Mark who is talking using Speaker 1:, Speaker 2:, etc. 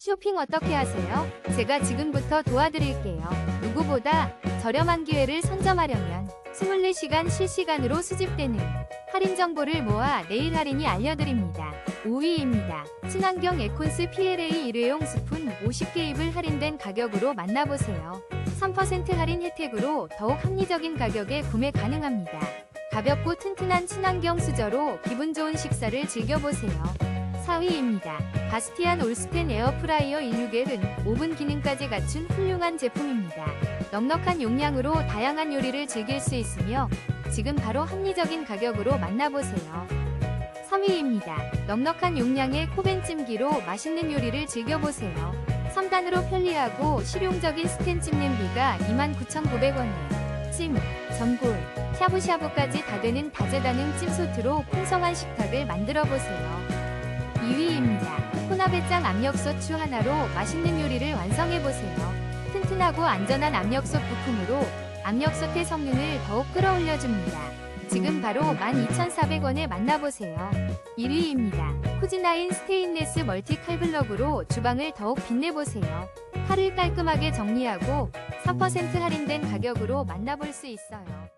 Speaker 1: 쇼핑 어떻게 하세요? 제가 지금부터 도와드릴게요. 누구보다 저렴한 기회를 선점하려면 24시간 실시간으로 수집되는 할인 정보를 모아 내일 할인이 알려드립니다. 5위입니다. 친환경 에콘스 PLA 일회용 스푼 50개 입을 할인된 가격으로 만나보세요. 3% 할인 혜택으로 더욱 합리적인 가격에 구매 가능합니다. 가볍고 튼튼한 친환경 수저로 기분 좋은 식사를 즐겨보세요. 4위입니다. 바스티안 올스텐 에어프라이어 16L은 오븐 기능까지 갖춘 훌륭한 제품입니다. 넉넉한 용량으로 다양한 요리를 즐길 수 있으며 지금 바로 합리적인 가격으로 만나보세요. 3위입니다. 넉넉한 용량의 코벤 찜기로 맛있는 요리를 즐겨보세요. 3단으로 편리하고 실용적인 스텐 찜 냄비가 29,900원에 찜, 전골, 샤브샤브까지 다 되는 다재다능 찜소트로 풍성한 식탁을 만들어보세요. 2위입니다. 혼합배짱 압력솥추 하나로 맛있는 요리를 완성해보세요. 튼튼하고 안전한 압력솥 부품으로 압력솥의 성능을 더욱 끌어올려줍니다. 지금 바로 12,400원에 만나보세요. 1위입니다. 쿠지나인 스테인레스 멀티 칼블럭으로 주방을 더욱 빛내보세요. 칼을 깔끔하게 정리하고 3% 할인된 가격으로 만나볼 수 있어요.